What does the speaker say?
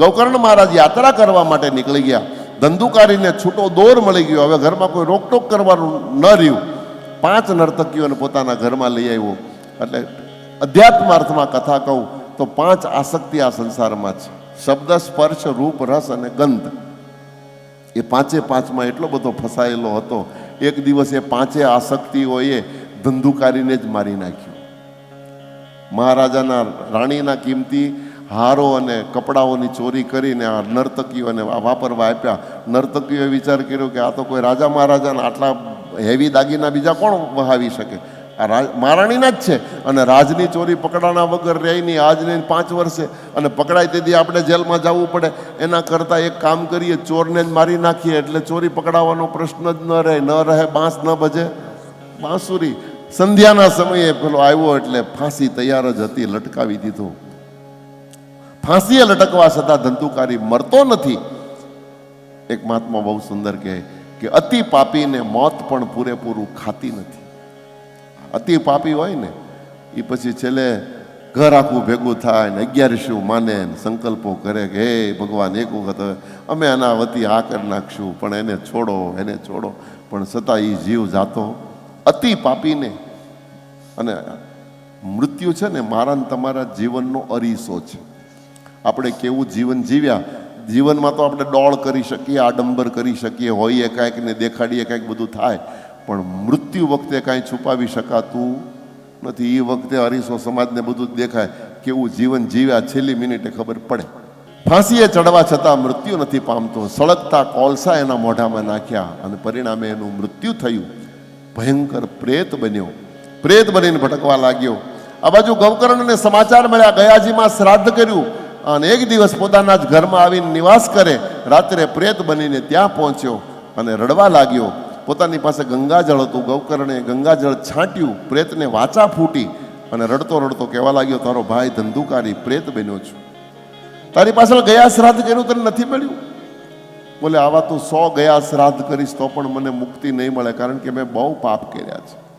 ગૌકર્ણ મહારાજ યાત્રા કરવા માટે નીકળી ગયા. ધંધુકારીને છૂટો દોર મળી ગયો. હવે ઘરમાં કોઈ રોકટોક કરવાનું ન રહ્યું. પાંચ નર્તકીઓને પોતાના ઘરમાં લઈ આવ્યો. એટલે અધ્યાત્માર્થમાં કથા કહું તો પાંચ આસક્તિ આ સંસારમાં છે. શબ્દ, સ્પર્શ, રૂપ, રસ અને ગંધ. એ પાંચે પાંચમાં એટલો બધો ફસાયેલો હતો. એક દિવસ એ પાંચે આસક્તિઓએ ધંધુકારીને જ મારી નાખ્યું. મહારાજાના રાણીના કિંમતી હારો અને કપડાઓની ચોરી કરીને આ નર્તકીઓને વાપરવા આપ્યા. નર્તકીઓએ વિચાર કર્યો કે આ તો કોઈ રાજા મહારાજાના આટલા હેવી દાગીના બીજા કોણ વહાવી શકે? આ મહારાણીના જ છે. અને રાજની ચોરી પકડાના વગર રહી નહીં આજની પાંચ વર્ષે. અને પકડાય તેથી આપણે જેલમાં જવું પડે. એના કરતાં એક કામ કરીએ, ચોરને જ મારી નાખીએ. એટલે ચોરી પકડાવવાનો પ્રશ્ન જ ન રહે ન રહે, બાંસ ન ભજે બાંસુરી. સંધ્યાના સમયે પેલો આવ્યો એટલે ફાંસી તૈયાર જ હતી, લટકાવી દીધો. ફાંસીએ લટકવા છતાં ધંધુકારી મરતો નથી. એક મહાત્મા બહુ સુંદર કહે કે અતિ પાપીને મોત પણ પૂરેપૂરું ખાતી નથી. અતિ પાપી હોય ને એ પછી છેલ્લે ઘર આખું ભેગું થાય ને અગિયારશું માને સંકલ્પો કરે કે, હે ભગવાન, એક વખત અમે આના વતી આ કરી નાખશું, પણ એને છોડો એને છોડો. પણ છતાં એ જીવ જાતો અતિ પાપીને. અને મૃત્યુ છે ને મારા તમારા જીવનનો અરીસો છે. આપણે કેવું જીવન જીવ્યા? જીવનમાં તો આપણે ડોળ કરી શકીએ, આડંબર કરી શકીએ, હોઈએ કાંઈક ને દેખાડીએ કાંઈક બધું થાય. પણ મૃત્યુ વખતે કાંઈ છુપાવી શકાતું નથી. એ વખતે હરીસો સમાજને બધું જ દેખાય. કેવું જીવન જીવ્યા છેલ્લી મિનિટે ખબર પડે. ફાંસીએ ચડવા છતાં મૃત્યુ નથી પામતો. સળગતા કોલસા એના મોઢામાં નાખ્યા અને પરિણામે એનું મૃત્યુ થયું. ભયંકર પ્રેત બન્યો. પ્રેત બનીને ભટકવા લાગ્યો. આ બાજુ ગૌકર્ણને સમાચાર મળ્યા. ગયાજીમાં શ્રાદ્ધ કર્યું. અને એક દિવસ પોતાના જ ઘરમાં આવીને નિવાસ કરે, રાત્રે પ્રેત બનીને ત્યાં પહોંચ્યો અને રડવા લાગ્યો. પોતાની પાસે ગંગાજળ હતું, ગૌકર્ણે ગંગાજળ છાંટ્યું, પ્રેતને વાચા ફૂટી અને રડતો રડતો કહેવા લાગ્યો, તારો ભાઈ ધંધુકારી પ્રેત બન્યો છું. તારી પાછળ ગયા શ્રાદ્ધ કર્યું, તને નથી મળ્યું? બોલે, આવા તું સો ગયા શ્રાદ્ધ કરીશ તો પણ મને મુક્તિ નહીં મળે, કારણ કે મેં બહુ પાપ કર્યા છે.